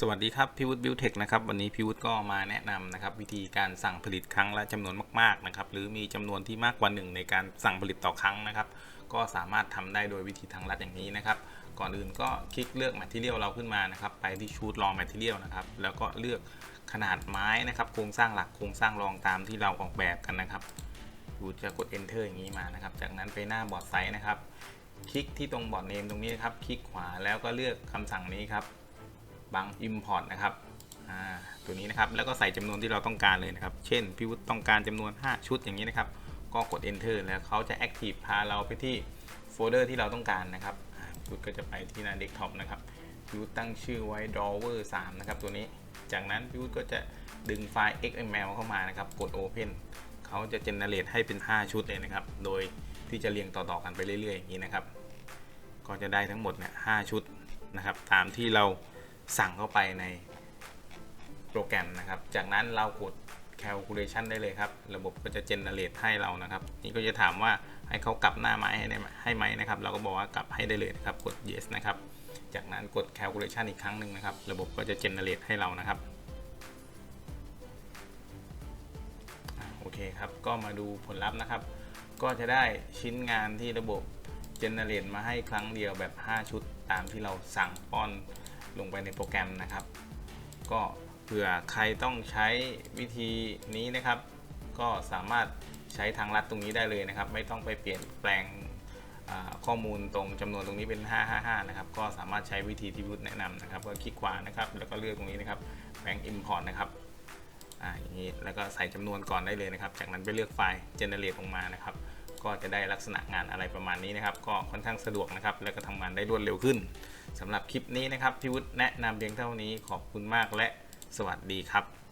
สวัสดีครับพี่วุฒิบิวเทคนะครับวันนี้พี่วุฒิก็มาแนะนำนะครับวิธีการสั่งผลิตครั้งละจำนวนมากๆนะครับหรือมีจำนวนที่มากกว่าหนึ่งในการสั่งผลิตต่อครั้งนะครับ ก็สามารถทำได้โดยวิธีทางลัดอย่างนี้นะครับ ก่อนอื่นก็คลิกเลือก Material เราขึ้นมานะครับ ไปที่ชูดลอง Material นะครับ แล้วก็เลือกขนาดไม้นะครับ โครงสร้างหลักโครงสร้างรองตามที่เราออกแบบกันนะครับพี่วุฒิจะกด Enter อย่างนี้มานะครับ จากนั้นไปหน้าบอร์ดไซส์นะครับ คลิกที่ตรงบอร์ดเนมตรงนี้นะครับ คลิกขวาแล้วก็เลือกคำสั่งนี้ครับ บัง Import นะครับตัวนี้นะครับแล้วก็ใส่จำนวนที่เราต้องการเลยนะครับ เช่นพี่วุฒิต้องการจำนวน 5 ชุดอย่างนี้นะครับ ก็กด Enter แล้วเขาจะ Active พาเราไปที่โฟลเดอร์ที่เราต้องการนะครับพี่วุฒิก็จะไปที่หน้า Desktop นะครับพี่วุฒิตั้งชื่อไว้ Drawer 3 นะครับตัวนี้จากนั้นพี่วุฒิก็จะดึงไฟล์ XML เข้ามานะครับ กด Open เขาจะ generate ให้เป็น 5 ชุดเลยนะครับ โดยที่จะเรียงต่อๆกันไปเรื่อยๆอย่างนี้นะครับ ก็จะได้ทั้งหมดเนี่ย5ชุดนะครับ ตามที่เรา สั่งเข้าไปในโปรแกรมนะครับ จากนั้นเรากด calculation ได้เลยครับ ระบบก็จะ generate ให้เรานะครับ นี่ก็จะถามว่าให้เขากลับหน้าไม้ให้ได้ไหมให้ไหมนะครับ เราก็บอกว่ากลับให้ได้เลยนะครับ กด yes นะครับ จากนั้นกด calculation อีกครั้งหนึ่งนะครับ ระบบก็จะ generate ให้เรานะครับโอเคครับ ก็มาดูผลลัพธ์นะครับ ก็จะได้ชิ้นงานที่ระบบ generate มาให้ครั้งเดียวแบบ 5 ชุดตามที่เราสั่งป้อน ลงไปในโปรแกรมนะครับ ก็เผื่อใครต้องใช้วิธีนี้นะครับ ก็สามารถใช้ทางลัดตรงนี้ได้เลยนะครับ ไม่ต้องไปเปลี่ยนแปลงข้อมูลตรงจำนวนตรงนี้เป็น 555 นะครับ ก็สามารถใช้วิธีที่วุฒิแนะนำนะครับ ก็คลิกขวานะครับ แล้วก็เลือกตรงนี้นะครับ Bank Import นะครับ อ่า อย่างนี้ แล้วก็ใส่จำนวนก่อนได้เลยนะครับ จากนั้นไปเลือกไฟล์ generate ลงมานะครับ ก็จะได้ลักษณะงานอะไรประมาณนี้นะครับก็ค่อนข้างสะดวกนะครับแล้วก็ทำงานได้รวดเร็วขึ้นสำหรับคลิปนี้นะครับพี่วุฒิแนะนำเพียงเท่านี้ขอบคุณมากและสวัสดีครับ